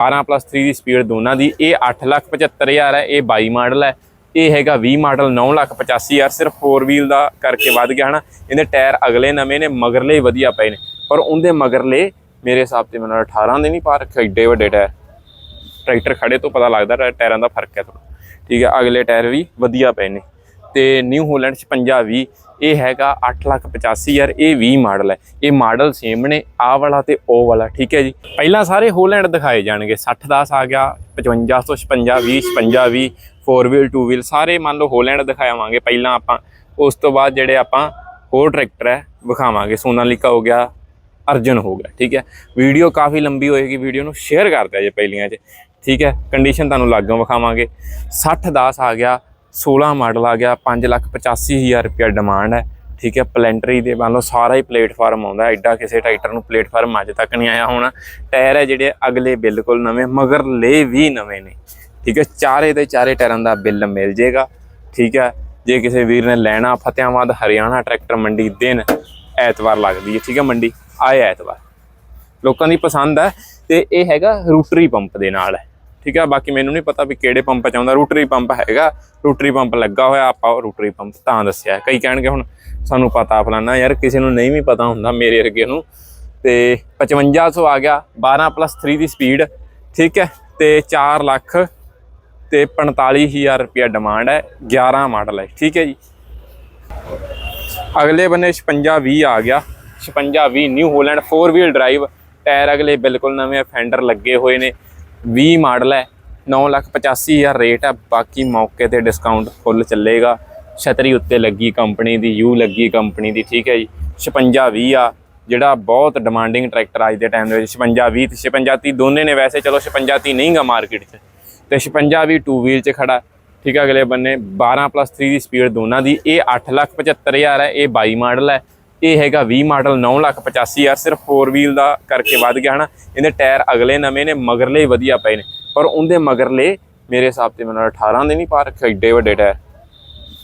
12 plus 3 ਦੀ speed ਦੋਨਾਂ ਦੀ, ਇਹ 875000 ਹੈ, ਇਹ 22 ਮਾਡਲ ਹੈ। ਇਹ ਹੈਗਾ 20 ਮਾਡਲ 985000 ਸਿਰਫ 4 ਵੀਲ ਦਾ ਕਰਕੇ ਵੱਧ ਗਿਆ ਹਨਾ। ਇਹਦੇ ਟਾਇਰ ਅਗਲੇ ਨਵੇਂ ਨੇ, ਮਗਰਲੇ ਹੀ ਵਧੀਆ ਪਏ ਨੇ। ਪਰ ਉਹਦੇ ਮਗਰਲੇ, ਮੇਰੇ ਹਿਸਾਬ ਤੇ ਮੈਨੂੰ 18 ਦੇ ਨਹੀਂ ਪਾ ਰੱਖੇ ਏਡੇ ਵੱਡੇ ਟਾਇਰ ਟਰੈਕਟਰ ਖੜੇ ਤੋਂ ਪਤਾ ਲੱਗਦਾ ਟਾਇ- ਟਾਇਰਾਂ ਦਾ ਫ਼ਰਕ ਹੈ ਥੋੜਾ ਠੀਕ ਹੈ, ਅਗਲੇ ਟਾਇਰ ਵੀ ਵਧੀਆ ਪਏ ਨੇ। ਤੇ ਨਿਊ ਹੋਲੈਂਡ 5620 ਇਹ ਹੈਗਾ 885000 ਇਹ 20 ਮਾਡਲ ਹੈ। ਇਹ ਮਾਡਲ ਸੇਮ ਨੇ ਆਹ ਵਾਲਾ ਤੇ ਉਹ ਵਾਲਾ, ਠੀਕ ਹੈ ਜੀ। ਪਹਿਲਾਂ ਸਾਰੇ ਹੋਲੈਂਡ ਦਿਖਾਏ ਜਾਣਗੇ। 60 10 ਆ ਗਿਆ 55 ਤੋਂ 56 20 56 20 4 ਵੀਲ 2 ਵੀਲ ਸਾਰੇ ਮੰਨ ਲਓ ਹੋਲੈਂਡ ਦਿਖਾਵਾਂਗੇ ਪਹਿਲਾਂ ਆਪਾਂ। ਉਸ ਤੋਂ ਬਾਅਦ ਜਿਹੜੇ ਆਪਾਂ ਹੋਰ ਟਰੈਕਟਰ ਹੈ, ਵਿਖਾਵਾਂਗੇ। ਸੋਨਾਲੀਕਾ ਹੋ ਗਿਆ, ਅਰਜਨ ਹੋ ਗਿਆ, ਠੀਕ ਹੈ। ਵੀਡੀਓ ਕਾਫੀ ਲੰਬੀ ਹੋਏਗੀ, ਵੀਡੀਓ ਨੂੰ ਸ਼ੇਅਰ ਕਰ ਦਿਆ ਜੇ ਪਹਿਲੀਆਂ 'ਚ, ਠੀਕ ਹੈ। ਕੰਡੀਸ਼ਨ ਤੁਹਾਨੂੰ ਲਾਗੋਂ ਵਿਖਾਵਾਂਗੇ। 60 10 ਆ ਗਿਆ 16 ਮਾਡਲ ਆ ਗਿਆ 585000 ਰੁਪਏ ਡਿਮਾਂਡ ਹੈ। ਠੀਕ ਹੈ ਪਲੈਂਟਰੀ ਦੇ ਮੰਨ ਲਓ ਸਾਰਾ ਹੀ ਪਲੇਟਫਾਰਮ ਆਉਂਦਾ ਐਡਾ ਕਿਸੇ ਟਰੈਕਟਰ ਨੂੰ ਪਲੇਟਫਾਰਮ ਅੱਜ ਤੱਕ ਨਹੀਂ ਆਇਆ ਹੋਣਾ। ਟਾਇਰ ਹੈ ਜਿਹੜੇ ਅਗਲੇ ਬਿਲਕੁਲ ਨਵੇਂ, ਮਗਰ ਲੈ ਵੀ ਨਵੇਂ ਨੇ। ਠੀਕ ਹੈ, ਚਾਰੇ ਦੇ ਚਾਰੇ ਟਾਇਰਾਂ ਦਾ ਬਿੱਲ ਮਿਲ ਜੇਗਾ। ਠੀਕ ਹੈ, ਜੇ ਕਿਸੇ ਵੀਰ ਨੇ ਲੈਣਾ, ਫਤਿਆਬਾਦ, ਹਰਿਆਣਾ ਟਰੈਕਟਰ ਮੰਡੀ ਦਿਨ ਐਤਵਾਰ ਲੱਗਦੀ ਹੈ। ਠੀਕ ਹੈ ਮੰਡੀ, ਆਏ ਐਤਵਾਰ। ਲੋਕਾਂ ਦੀ ਪਸੰਦ ਹੈ ਤੇ ਇਹ ਹੈਗਾ ਰੂਟਰੀ ਪੰਪ ਦੇ ਨਾਲ। ਹੈ ਠੀਕ ਹੈ ਬਾਕੀ ਮੈਨੂੰ ਨਹੀਂ ਪਤਾ ਵੀ ਕਿਹੜੇ ਪੰਪ ਚਾਹੁੰਦਾ ਆਉਂਦਾ। ਰੂਟਰੀ ਪੰਪ ਹੈਗਾ। ਰੂਟਰੀ ਪੰਪ ਲੱਗਾ ਹੋਇਆ, ਆਪਾਂ ਉਹ ਰੂਟਰੀ ਪੰਪ ਤਾਂ ਦੱਸਿਆ। ਕਈ ਕਹਿਣਗੇ ਹੁਣ ਸਾਨੂੰ ਪਤਾ ਫਲਾਨਾ ਯਾਰ, ਕਿਸੇ ਨੂੰ ਨਹੀਂ ਵੀ ਪਤਾ ਹੁੰਦਾ ਮੇਰੇ ਵਰਗੇ ਨੂੰ। ਤੇ 5500 ਆ ਗਿਆ। 12 ਪਲੱਸ 3 ਦੀ ਸਪੀਡ ਠੀਕ ਹੈ? ਤੇ 4 ਲੱਖ ਤੇ 45000 ਰੁਪਿਆ ਡਿਮਾਂਡ ਹੈ। 11 ਮਾਡਲ ਹੈ, ਠੀਕ ਹੈ ਜੀ? ਅਗਲੇ ਬੰਨੇ 5620 ਆ ਗਿਆ। 5620 New Holland 4 wheel drive tyre ਅਗਲੇ ਬਿਲਕੁਲ ਨਵੇਂ ਫੈਂਡਰ ਲੱਗੇ ਹੋਏ ਨੇ। 20 ਮਾਡਲ ਹੈ 985000 ਰੇਟ ਹੈ, ਬਾਕੀ ਮੌਕੇ ਤੇ ਡਿਸਕਾਊਂਟ ਫੁੱਲ ਚੱਲੇਗਾ। ਛਤਰੀ ਉੱਤੇ ਲੱਗੀ ਕੰਪਨੀ ਦੀ ਯੂ ਲੱਗੀ ਕੰਪਨੀ ਦੀ, ਠੀਕ ਹੈ ਜੀ। 5620 ਆ, ਜਿਹੜਾ ਬਹੁਤ ਡਿਮਾਂਡਿੰਗ ਟਰੈਕਟਰ ਅੱਜ ਦੇ ਟਾਈਮ ਦੇ ਵਿੱਚ 5620 ਤੇ 5630 ਦੋਨੇ ਨੇ ਵੈਸੇ, ਚਲੋ 5630 ਨਹੀਂਗਾ ਮਾਰਕੀਟ 'ਚ। ਤੇ 5620 ਟੂ ਵੀਲ 'ਚ ਖੜਾ, ਠੀਕ ਹੈ ਅਗਲੇ ਬੰਨੇ 12 ਪਲੱਸ 3 ਦੀ ਸਪੀਡ ਦੋਨਾਂ ਦੀ, ਇਹ 875000 ਹੈ, ਇਹ 22 ਮਾਡਲ ਹੈ। ਇਹ ਹੈਗਾ 20 ਮਾਡਲ 985000 ਸਿਰਫ 4 ਵੀਲ ਦਾ ਕਰਕੇ ਵੱਧ ਗਿਆ ਹਨਾ। ਇਹਦੇ ਟਾਇਰ ਅਗਲੇ ਨਵੇਂ ਨੇ, ਮਗਰਲੇ ਵਧੀਆ ਪਏ ਨੇ। ਪਰ ਉਹਦੇ ਮਗਰਲੇ ਮੇਰੇ ਹਿਸਾਬ ਤੇ ਮੈਨੂੰ 18 ਦੇ ਨਹੀਂ ਪਾ ਰੱਖੇ ਏਡੇ ਵੱਡੇ ਟਾਇਰ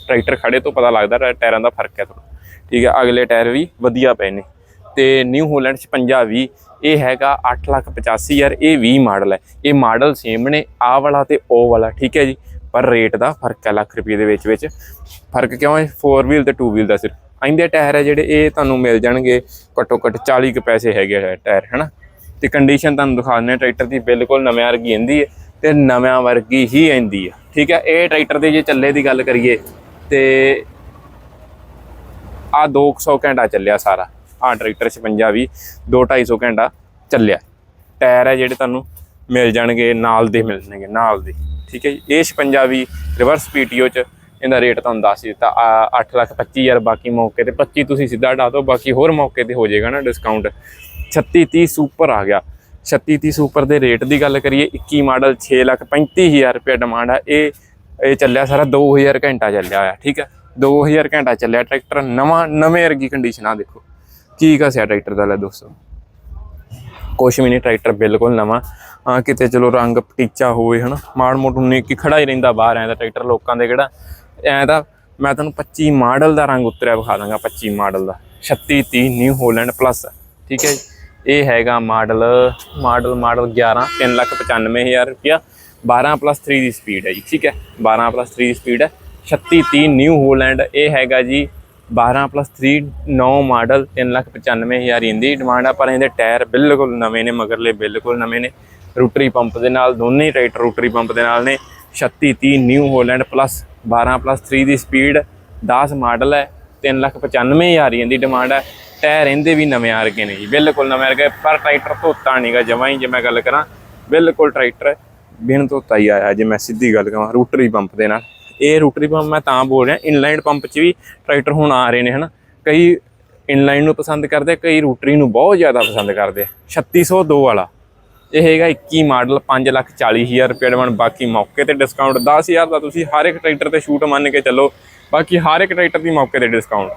ਟਰੈਕਟਰ ਖੜੇ ਤੋਂ ਪਤਾ ਲੱਗਦਾ ਟਾਇਰਾਂ ਦਾ ਫ਼ਰਕ ਹੈ ਤੁਹਾਨੂੰ ਠੀਕ ਹੈ, ਅਗਲੇ ਟਾਇਰ ਵੀ ਵਧੀਆ ਪਏ ਨੇ। ਤੇ ਨਿਊ ਹੋਲੈਂਡ 5620 ਇਹ ਹੈਗਾ 885000 ਇਹ 20 ਮਾਡਲ ਹੈ। ਇਹ ਮਾਡਲ ਸੇਮ ਨੇ ਆਹ ਵਾਲਾ ਤੇ ਉਹ ਵਾਲਾ, ਠੀਕ ਹੈ ਜੀ। ਪਰ ਰੇਟ ਦਾ ਫ਼ਰਕ ਹੈ ਲੱਖ ਰੁਪਏ ਦੇ ਵਿੱਚ ਵਿੱਚ ਫ਼ਰਕ ਕਿਉਂ ਹੈ? 4 ਵੀਲ ਤੇ 2 ਵੀਲ ਦਾ ਸਿਰਫ। ਆਇੰਦੇ ਟਾਇਰ ਹੈ ਜਿਹੜੇ, ਇਹ ਤੁਹਾਨੂੰ ਮਿਲ ਜਾਣਗੇ ਘੱਟੋ ਘੱਟ 40 ਕੁ ਪੈਸੇ ਹੈਗੇ ਆ ਟਾਇਰ, ਹੈਨਾ? ਤੇ ਕੰਡੀਸ਼ਨ ਤੁਹਾਨੂੰ ਦਿਖਾ ਦਿੰਦੇ ਹਾਂ ਟਰੈਕਟਰ ਦੀ ਬਿਲਕੁਲ ਨਵੇਂ ਵਰਗੀ ਆਂਦੀ ਹੈ ਤੇ ਨਵਿਆਂ ਵਰਗੀ ਹੀ ਆਂਦੀ ਹੈ ਠੀਕ ਹੈ ਇਹ ਟਰੈਕਟਰ ਦੇ ਜੇ ਚੱਲੇ ਦੀ ਗੱਲ ਕਰੀਏ ਤੇ ਆ 200 ਘੰਟਾ ਚੱਲਿਆ ਸਾਰਾ ਆ ਟਰੈਕਟਰ 56 ਵੀ 2 250 ਘੰਟਾ ਚੱਲਿਆ। ਟਾਇਰ ਹੈ ਜਿਹੜੇ ਤੁਹਾਨੂੰ ਮਿਲ ਜਾਣਗੇ, ਨਾਲ ਦੇ ਮਿਲਣਗੇ ਨਾਲ ਦੇ, ਠੀਕ ਹੈ ਇਹ 56 ਵੀ ਰਿਵਰਸ ਪੀਟੀਓ ਚ ਇਹਦਾ ਰੇਟ ਤੁਹਾਨੂੰ ਦੱਸ ਦਿੱਤਾ 8 ਲੱਖ 25000 ਬਾਕੀ ਮੌਕੇ ਤੇ 25 ਤੁਸੀਂ ਸਿੱਧਾ ਡਾ ਦਿਓ, ਬਾਕੀ ਹੋਰ ਮੌਕੇ ਤੇ ਹੋ ਜਾਏਗਾ ਨਾ ਡਿਸਕਾਊਂਟ 36 30 ਸੁਪਰ ਆ ਗਿਆ। 36 30 ਸੁਪਰ ਦੇ ਰੇਟ ਦੀ ਗੱਲ ਕਰੀਏ 21 ਮਾਡਲ 6 ਲੱਖ 35000 ਰੁਪਏ ਡਿਮਾਂਡ ਆ। ਇਹ ਇਹ ਚੱਲਿਆ ਸਾਰਾ 2000 ਘੰਟਾ ਚੱਲਿਆ ਹੋਇਆ, ਠੀਕ ਹੈ 2000 ਘੰਟਾ ਚੱਲਿਆ, ਟਰੈਕਟਰ ਨਵਾਂ, ਨਵੇਂ ਵਰਗੀ ਕੰਡੀਸ਼ਨ ਆ, ਦੇਖੋ। ਕੀ ਕਸਿਆ ਟਰੈਕਟਰ ਦਾ ਲੈ ਦੋਸਤੋ? ਕੁਛ ਵੀ ਨਹੀਂ, ਟਰੈਕਟਰ ਬਿਲਕੁਲ ਨਵਾਂ। ਆ ਕਿਤੇ ਚਲੋ ਰੰਗ ਪਟੀਚਾ ਹੋਵੇ, ਹਨਾ? ਮਾੜ ਮੋਟ ਉਨੇ ਕੀ ਖੜਾ ਹੀ ਰਹਿੰਦਾ ਬਾਹਰ, ਐ ਤਾਂ ਟਰੈਕਟਰ ਲੋਕਾਂ ਦੇ ਕਿਹੜਾ ਐ ਤਾਂ ਮੈਂ ਤੁਹਾਨੂੰ 25 ਮਾਡਲ ਦਾ ਰੰਗ ਉਤਰਿਆ ਵਿਖਾ ਦਾਂਗਾ 25 ਮਾਡਲ ਦਾ। 36 30 ਨਿਊ ਹੋਲੈਂਡ ਪਲੱਸ, ਠੀਕ ਹੈ ਜੀ? ਇਹ ਹੈਗਾ ਮਾਡਲ ਮਾਡਲ ਮਾਡਲ 11 395000 ਰੁਪਿਆ 12 ਪਲੱਸ 3 ਦੀ ਸਪੀਡ ਹੈ ਜੀ, ਠੀਕ ਹੈ? 12 ਪਲੱਸ 3 ਦੀ ਸਪੀਡ ਹੈ। 36 30 ਨਿਊ ਹੋਲੈਂਡ, ਇਹ ਹੈਗਾ ਜੀ 12 ਪਲੱਸ 3 9 ਮਾਡਲ 395000 ਇਹਦੀ ਡਿਮਾਂਡ ਆ, ਪਰ ਇਹਦੇ ਟਾਇਰ ਬਿਲਕੁਲ ਨਵੇਂ ਨੇ, ਮਗਰਲੇ ਬਿਲਕੁਲ ਨਵੇਂ ਨੇ। ਰੋਟਰੀ ਪੰਪ ਦੇ ਨਾਲ, ਦੋਨੇ ਹੀ ਟਰੈਕਟਰ ਰੋਟਰੀ ਪੰਪ ਦੇ ਨਾਲ ਨੇ। 36 30 ਨਿਊ ਹੋਲੈਂਡ ਪਲੱਸ 12 ਪਲੱਸ 3 ਦੀ ਸਪੀਡ 10 ਮਾਡਲ ਹੈ 395000 ਦੀ ਡਿਮਾਂਡ ਹੈ। ਟਾਇਰ ਇਹਦੇ ਵੀ ਨਵੇਂ ਆ ਰਗੇ ਨੇ ਜੀ। ਬਿਲਕੁਲ ਨਵੇਂ ਰਗੇ ਪਰ ਟਰੈਕਟਰ ਧੋਤਾ ਨਹੀਂਗਾ ਜਮਾਂ ਹੀ ਜੇ ਮੈਂ ਗੱਲ ਕਰਾਂ, ਬਿਲਕੁਲ ਟਰੈਕਟਰ ਬਿਨ ਧੋਤਾ ਹੀ ਆਇਆ। ਜੇ ਮੈਂ ਸਿੱਧੀ ਗੱਲ ਕਰਾਂ ਰੂਟਰੀ ਪੰਪ ਦੇ ਨਾਲ। ਇਹ ਰੂਟਰੀ ਪੰਪ ਮੈਂ ਤਾਂ ਬੋਲ ਰਿਹਾ ਇਨਲਾਈਨ ਪੰਪ 'ਚ ਵੀ ਟਰੈਕਟਰ ਹੁਣ ਆ ਰਹੇ ਨੇ, ਹਨਾ। ਕਈ ਇਨਲਾਈਨ ਨੂੰ ਪਸੰਦ ਕਰਦੇ, ਕਈ ਰੂਟਰੀ ਨੂੰ ਬਹੁਤ ਜ਼ਿਆਦਾ ਪਸੰਦ ਕਰਦੇ। ਆ 3602 ਵਾਲਾ। ਇਹ ਹੈਗਾ 21 ਮਾਡਲ 5 ਲੱਖ 40 ਹਜ਼ਾਰ ਰੁਪਏ ਡਿਮਾਂਡ ਬਾਕੀ ਮੌਕੇ ਤੇ ਡਿਸਕਾਊਂਟ 10000 ਦਾ ਤੁਸੀਂ ਹਰ ਇੱਕ ਟਰੈਕਟਰ ਤੇ ਸ਼ੂਟ ਮੰਨ ਕੇ ਚੱਲੋ ਬਾਕੀ ਹਰ ਇੱਕ ਟਰੈਕਟਰ ਦੀ ਮੌਕੇ ਤੇ ਡਿਸਕਾਊਂਟ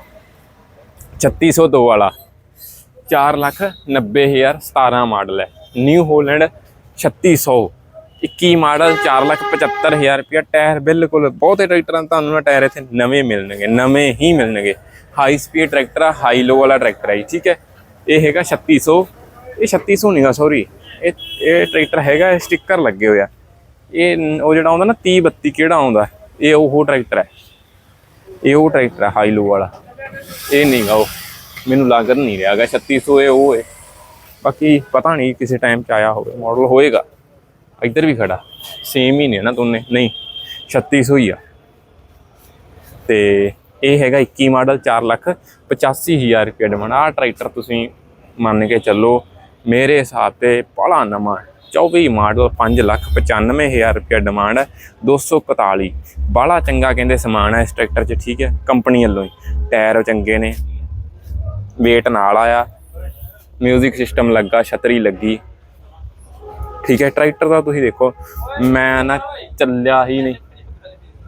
3602 ਵਾਲਾ 4 ਲੱਖ 90 ਹਜ਼ਾਰ 17 ਮਾਡਲ ਹੈ। ਨਿਊ ਹੋਲੈਂਡ 3600 21 ਮਾਡਲ 4 ਲੱਖ 75 ਹਜ਼ਾਰ ਰੁਪਇਆ ਟਾਇਰ ਬਿਲਕੁਲ ਬਹੁਤੇ ਟਰੈਕਟਰਾਂ ਨੂੰ ਤੁਹਾਨੂੰ ਨਾ ਟਾਇਰ ਇੱਥੇ ਨਵੇਂ ਮਿਲਣਗੇ ਨਵੇਂ ਹੀ ਮਿਲਣਗੇ। ਹਾਈ ਸਪੀਡ ਟਰੈਕਟਰ ਆ ਹਾਈ ਲੋ ਵਾਲਾ ਟਰੈਕਟਰ ਹੈ ਜੀ, ਠੀਕ ਹੈ। ਇਹ ਹੈਗਾ 3600 ਇਹ 3600 ਨਹੀਂਗਾ ਸੌਰੀ ਇਹ ਇਹ ਟਰੈਕਟਰ ਹੈਗਾ ਸਟicker ਲੱਗੇ ਹੋਇਆ ਇਹ ਉਹ ਜਿਹੜਾ ਆਉਂਦਾ ਨਾ 30 32 ਕਿਹੜਾ ਆਉਂਦਾ, ਇਹ ਉਹ ਟਰੈਕਟਰ ਹੈ। ਇਹ ਉਹ ਟਰੈਕਟਰ ਹੈ ਹਾਈ ਵਾਲਾ। ਇਹ ਨਹੀਂ ਗਾ ਉਹ, ਮੈਨੂੰ ਲੱਗ ਨਹੀਂ ਰਿਹਾਗਾ 3600 ਇਹ ਉਹ ਹੈ। ਬਾਕੀ ਪਤਾ ਨਹੀਂ ਕਿਸੇ ਟਾਈਮ ਚ ਆਇਆ ਹੋਵੇ ਮਾਡਲ ਹੋਏਗਾ। ਇੱਧਰ ਵੀ ਖੜਾ ਸੇਮ ਹੀ ਨੇ ਨਾ ਦੋਨੇ, ਨਹੀਂ 3600 ਹੀ ਆ। ਤੇ ਇਹ ਹੈਗਾ 21 ਮਾਡਲ 4 ਲੱਖ 85000 ਰੁਪਏ ਡਿਮਾਂਡ ਆ ਟਰੈਕਟਰ ਤੁਸੀਂ ਮੰਨ ਕੇ ਚੱਲੋ ਮੇਰੇ ਹਿਸਾਬ ਤੇ ਬੜਾ ਨਵਾਂ ਹੈ। 24 ਮਾਡਲ 5 ਲੱਖ 95000 ਰੁਪਏ ਡਿਮਾਂਡ ਹੈ 241 ਬੜਾ ਚੰਗਾ ਕਹਿੰਦੇ ਸਮਾਨ ਹੈ ਇਸ ਟਰੈਕਟਰ 'ਚ, ਠੀਕ ਹੈ? ਕੰਪਨੀ ਵੱਲੋਂ ਹੀ। ਟਾਇਰ ਚੰਗੇ ਨੇ। ਵੇਟ ਨਾਲ ਆਇਆ। ਮਿਊਜ਼ਿਕ ਸਿਸਟਮ ਲੱਗਾ, ਛਤਰੀ ਲੱਗੀ। ਠੀਕ ਹੈ? ਟਰੈਕਟਰ ਦਾ ਤੁਸੀਂ ਦੇਖੋ, ਮੈਂ ਨਾ ਚੱਲਿਆ ਹੀ ਨਹੀਂ।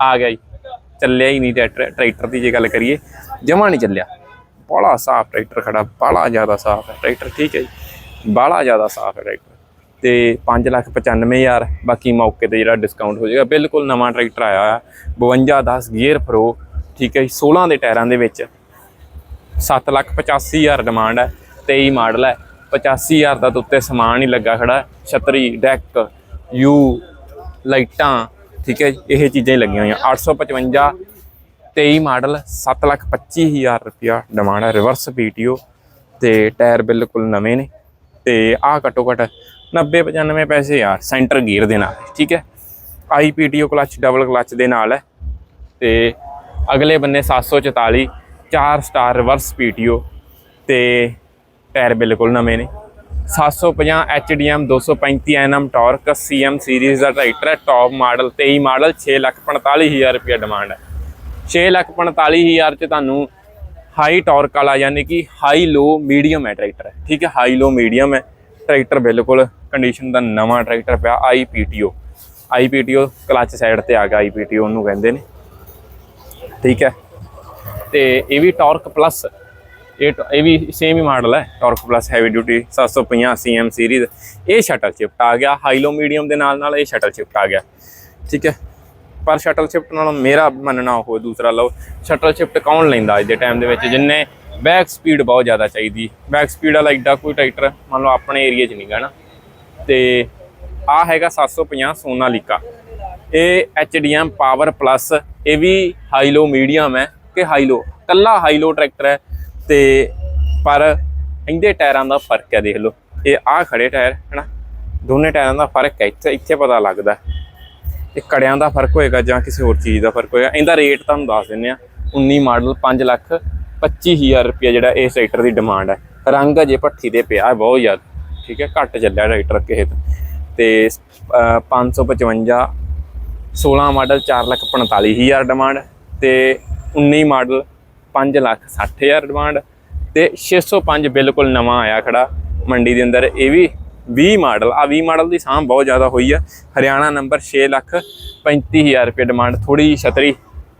ਆ ਗਿਆ ਜੀ। ਚੱਲਿਆ ਹੀ ਨਹੀਂ ਟਰੈਕਟਰ ਟਰੈਕਟਰ ਦੀ ਜੇ ਗੱਲ ਕਰੀਏ। ਜਮਾ ਨਹੀਂ ਚੱਲਿਆ। ਬੜਾ ਸਾਫ਼ ਟਰੈਕਟਰ ਖੜਾ ਬੜਾ ਜ਼ਿਆਦਾ ਸਾਫ਼ ਹੈ। ਟਰੈਕਟਰ ਠੀਕ ਹੈ ਜੀ। ਬਾਹਲਾ ਜ਼ਿਆਦਾ ਸਾਫ਼ ਹੈ ਟਰੈਕਟਰ ਤੇ 595000 ਬਾਕੀ ਮੌਕੇ ਤੇ ਜਿਹੜਾ ਡਿਸਕਾਊਂਟ ਹੋ ਜਾਏਗਾ ਬਿਲਕੁਲ ਨਵਾਂ ਟਰੈਕਟਰ ਆਇਆ ਹੋਇਆ। 5210 ਗੀਅਰ ਪ੍ਰੋ ਠੀਕ ਹੈ ਜੀ 16 ਦੇ ਟਾਇਰਾਂ ਦੇ ਵਿੱਚ। 785000 ਡਿਮਾਂਡ ਹੈ 23 ਮਾਡਲ ਹੈ। 85000 ਦਾ ਤਾਂ ਉੱਤੇ ਸਮਾਨ ਹੀ ਲੱਗਾ ਖੜਾ ਹੈ। ਛਤਰੀ ਡੈਕ ਯੂ ਲਾਈਟਾਂ ਠੀਕ ਹੈ ਜੀ, ਇਹ ਚੀਜ਼ਾਂ ਹੀ ਲੱਗੀਆਂ ਹੋਈਆਂ। 855 23 ਮਾਡਲ 725000 ਰੁਪਿਆ ਡਿਮਾਂਡ ਹੈ। ਰਿਵਰਸ ਪੀਟੀਓ ਤੇ ਟਾਇਰ ਬਿਲਕੁਲ ਨਵੇਂ ਨੇ। ਤੇ ਆਹ ਘੱਟੋ ਘੱਟ 90 95 ਪੈਸੇ ਯਾਰ ਸੈਂਟਰ ਗੇਅਰ ਦੇ ਨਾਲ, ਠੀਕ ਹੈ? ਆਈਪੀਟੀਓ ਕਲਚ ਡਬਲ ਕਲਚ ਦੇ ਨਾਲ ਹੈ। ਤੇ ਅਗਲੇ ਬੰਨੇ 744 4 ਸਟਾਰ ਰਿਵਰਸ ਪੀਟੀਓ ਤੇ ਟਾਇਰ ਬਿਲਕੁਲ ਨਵੇਂ ਨੇ। 750 HDM 235 NM torque CM series ਦਾ ਟਰੈਕਟਰ ਹੈ ਟੌਪ ਮਾਡਲ 23 ਮਾਡਲ 645000 ਰੁਪਏ ਡਿਮਾਂਡ ਹੈ। 645000 ਚ ਤੁਹਾਨੂੰ ਹਾਈ ਟਾਰਕ ਵਾਲਾ ਯਾਨੀ ਕਿ ਹਾਈ ਲੋ ਮੀਡੀਅਮ ਹੈ ਟਰੈਕਟਰ ਠੀਕ ਹੈ ਹਾਈ ਲੋ ਮੀਡੀਅਮ ਹੈ। ਟਰੈਕਟਰ ਬਿਲਕੁਲ ਕੰਡੀਸ਼ਨ ਦਾ ਨਵਾਂ ਟਰੈਕਟਰ ਪਿਆ ਆਈਪੀਟੀਓ ਆਈਪੀਟੀਓ ਕਲਚ ਸਾਈਡ ਤੇ ਆ ਗਿਆ ਆਈਪੀਟੀਓ ਉਹਨੂੰ ਕਹਿੰਦੇ ਨੇ। ਠੀਕ ਹੈ, ਤੇ ਇਹ ਵੀ ਟਾਰਕ ਪਲੱਸ ਇਹ ਟ- ਇਹ ਵੀ ਸੇਮ ਹੀ ਮਾਡਲ ਹੈ torque plus heavy duty 750 CM series ਇਹ ਸ਼ਟਲ ਸ਼ਿਫਟ ਆ ਗਿਆ ਹਾਈ ਲੋ ਮੀਡੀਅਮ ਦੇ ਨਾਲ ਨਾਲ ਇਹ ਸ਼ਟਲ ਸ਼ਿਫਟ ਆ ਗਿਆ। ਠੀਕ ਹੈ ਪਰ ਸ਼ਟਲ ਸ਼ਿਫਟ ਨਾਲੋਂ ਮੇਰਾ ਮੰਨਣਾ ਉਹ ਦੂਸਰਾ ਲਓ ਸ਼ਟਲ ਸ਼ਿਫਟ ਕੌਣ ਲੈਂਦਾ ਅੱਜ ਦੇ ਟਾਈਮ ਦੇ ਵਿੱਚ ਜਿੰਨੇ ਬੈਕ ਸਪੀਡ ਬਹੁਤ ਜ਼ਿਆਦਾ ਚਾਹੀਦੀ। ਬੈਕ ਸਪੀਡ ਵਾਲਾ ਇੱਡਾ ਕੋਈ ਟਰੈਕਟਰ ਮੰਨ ਲਓ ਆਪਣੇ ਏਰੀਆ 'ਚ ਨਹੀਂ ਗਾ ਨਾ। ਤੇ ਆ ਹੈਗਾ 750 ਸੋਨਾਲੀਕਾ। ਇਹ HDM ਪਾਵਰ ਪਲੱਸ ਇਹ ਵੀ ਹਾਈ ਲੋ ਮੀਡੀਅਮ ਹੈ ਕਿ ਹਾਈ ਲੋ ਕੱਲਾ ਹਾਈ ਲੋ ਟਰੈਕਟਰ ਹੈ ਤੇ ਪਰ ਇਹਦੇ ਟਾਇਰਾਂ ਦਾ ਫ਼ਰਕ ਹੈ ਦੇਖ ਲਓ। ਇਹ ਆ ਖੜੇ ਟਾਇਰ, ਹੈਨਾ? ਦੋਨੇ ਟਾਇਰਾਂ ਦਾ ਫ਼ਰਕ ਹੈ, ਇੱਥੇ ਇੱਥੇ ਪਤਾ ਲੱਗਦਾ। ਇਹ ਕੜਿਆਂ ਦਾ ਫ਼ਰਕ ਹੋਏਗਾ ਜਾਂ ਕਿਸੇ ਹੋਰ ਚੀਜ਼ ਦਾ ਫ਼ਰਕ ਹੋਏਗਾ। ਇਹਦਾ ਰੇਟ ਤੁਹਾਨੂੰ ਦੱਸ ਦਿੰਨੇ ਆ 19 ਮਾਡਲ 5 ਲੱਖ 25000 ਰੁਪਏ ਜਿਹੜਾ ਇਹ ਟਰੈਕਟਰ ਦੀ ਡਿਮਾਂਡ ਹੈ। ਰੰਗ ਅਜੇ ਭੱਠੀ 'ਤੇ ਪਿਆ ਬਹੁਤ ਜ਼ਿਆਦਾ। ਠੀਕ ਹੈ ਘੱਟ ਚੱਲਿਆ ਟਰੈਕਟਰ ਕਿਸੇ ਤੋਂ ਤੇ ਅਹ, 555 16 ਮਾਡਲ 4 ਲੱਖ 45000 ਡਿਮਾਂਡ ਤੇ 19 ਮਾਡਲ 5 ਲੱਖ 60000 ਡਿਮਾਂਡ ਤੇ 605 ਬਿਲਕੁਲ ਨਵਾਂ ਆਇਆ ਖੜਾ। ਮੰਡੀ ਦੇ ਅੰਦਰ ਇਹ ਵੀ 20 ਮਾਡਲ ਆ 20 ਮਾਡਲ ਦੀ ਸਾਂਭ ਬਹੁਤ ਜ਼ਿਆਦਾ ਹੋਈ ਆ। ਹਰਿਆਣਾ ਨੰਬਰ 6 ਲੱਖ 35000 ਰੁਪਏ ਡਿਮਾਂਡ ਥੋੜੀ ਛਤਰੀ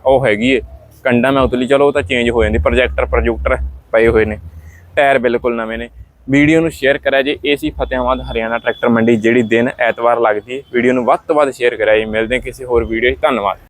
ਉਹ ਹੈਗੀ ਏ। ਕੰਡਾ ਮੈਂ ਉਤਲੀ, ਚਲੋ ਉਹ ਤਾਂ ਚੇਂਜ ਹੋ ਜਾਂਦੀ ਪ੍ਰੋਜੈਕਟਰ ਪ੍ਰੋਜੈਕਟਰ ਪਏ ਹੋਏ ਨੇ। ਟਾਇਰ ਬਿਲਕੁਲ ਨਵੇਂ ਨੇ। ਵੀਡੀਓ ਨੂੰ ਸ਼ੇਅਰ ਕਰਿਆ ਜੇ ਏਸੀ ਫਤਿਆਬਾਦ ਹਰਿਆਣਾ ਟਰੈਕਟਰ ਮੰਡੀ, ਜਿਹੜੀ ਦਿਨ ਐਤਵਾਰ ਲੱਗਦੀ ਹੈ ਵੀਡੀਓ ਨੂੰ ਵੱਧ ਤੋਂ ਵੱਧ ਸ਼ੇਅਰ ਕਰਿਆ ਜੀ। ਮਿਲਦੇ ਕਿਸੇ ਹੋਰ ਵੀਡੀਓ 'ਚ। ਧੰਨਵਾਦ।